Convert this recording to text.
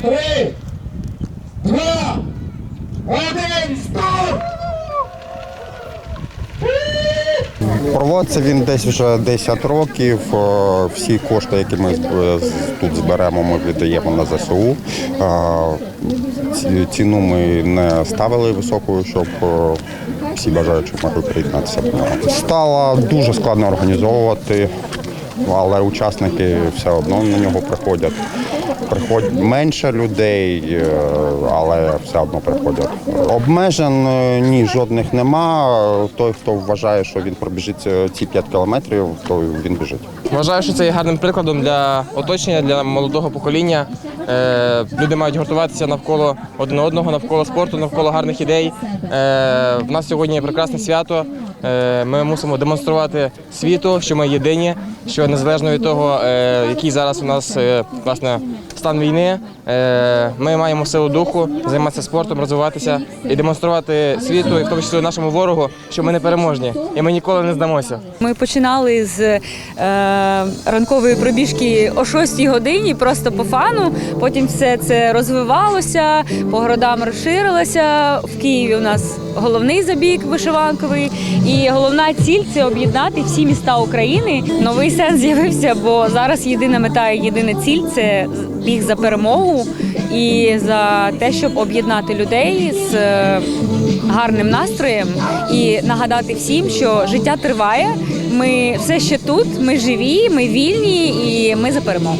три, два, один, стоп! Проводиться він десь вже 10 років. Е, всі кошти, які ми тут зберемо, ми віддаємо на ЗСУ. Е, ціну ми не ставили високою, щоб е, всі бажаючі могли приєднатися до нього. Стало дуже складно організовувати, але учасники все одно на нього приходять. Приходять менше людей, е, але все одно приходять. Обмежень е, ні, жодних нема. Той, хто вважає, що він пробіжить е, ці 5 кілометрів, то він біжить. Вважаю, що це є гарним прикладом для оточення, для молодого покоління. Люди мають гуртуватися навколо один одного, навколо спорту, навколо гарних ідей. В нас сьогодні прекрасне свято. Е, ми мусимо демонструвати світу, що ми єдині, що незалежно від того, е, який зараз у нас е, власне стан війни, ми маємо силу духу займатися спортом, розвиватися і демонструвати світу, і в тому числі нашому ворогу, що ми не переможні, і ми ніколи не здамося. Ми починали з ранкової пробіжки о 6 годині, просто по фану. Потім все це розвивалося, по городам розширилося. В Києві у нас головний забіг вишиванковий. І головна ціль це об'єднати всі міста України. Новий сенс з'явився, бо зараз єдина мета і єдина ціль це біг за перемогу і за те, щоб об'єднати людей з е, гарним настроєм і нагадати всім, що життя триває. Ми все ще тут, ми живі, ми вільні і ми за перемогу.